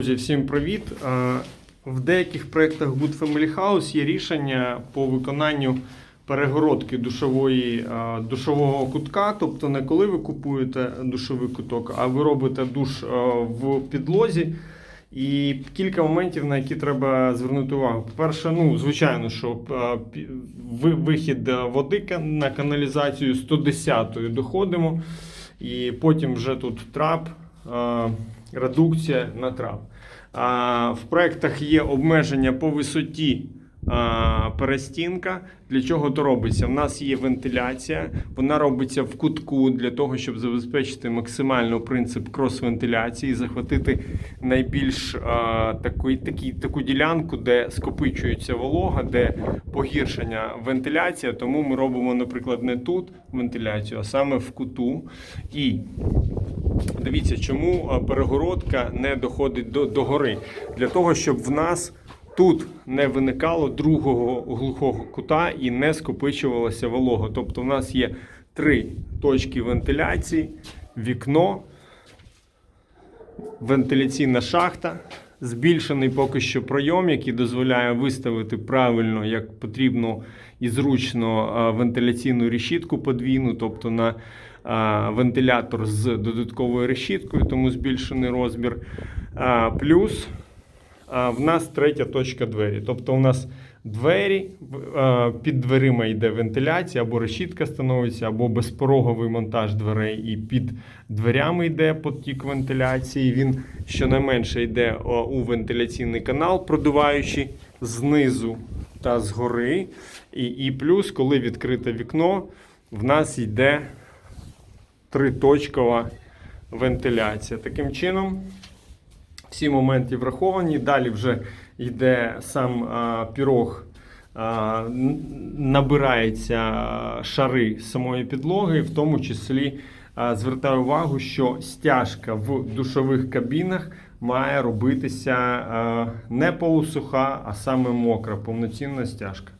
Друзі, всім привіт! Е, В деяких проєктах Good Family House є рішення по виконанню перегородки душової, е, душового кутка. Тобто не коли ви купуєте душовий куток, а ви робите душ е, в підлозі. І кілька моментів, на які треба звернути увагу. По-перше, ну, звичайно, що вихід води на каналізацію 110 доходимо, і потім вже тут трап, редукція на трап. А, В проєктах є обмеження по висоті перестінка. Для чого то робиться? У нас є вентиляція, вона робиться в кутку для того, щоб забезпечити максимально принцип крос-вентиляції, захватити найбільш а, такий, такий, таку ділянку, де скопичується волога, де погіршення вентиляція. Тому ми робимо, наприклад, не тут вентиляцію, а саме в куту. І Дивіться, чому перегородка не доходить до, до гори. Для того, щоб в нас тут не виникало другого глухого кута і не скопичувалася волога. Тобто в нас є три точки вентиляції: вікно, вентиляційна шахта, збільшений поки що пройом, який дозволяє виставити правильно, як потрібно і зручно вентиляційну решітку подвійну, тобто на вентилятор з додатковою решіткою, тому збільшений розмір. Плюс а, в нас третя точка двері. Тобто у нас двері, під дверима йде вентиляція, або решітка становиться, або безпороговий монтаж дверей, і під дверями йде потік вентиляції. Він щонайменше йде у вентиляційний канал, продуваючи знизу та згори. І, і плюс, коли відкрите вікно, в нас йде триточкова вентиляція. Таким чином, всі моменти враховані. Далі вже йде сам пірог, набирається шари самої підлоги, в тому числі звертаю увагу, що стяжка в душових кабінах має робитися не полусуха, а саме мокра, повноцінна стяжка.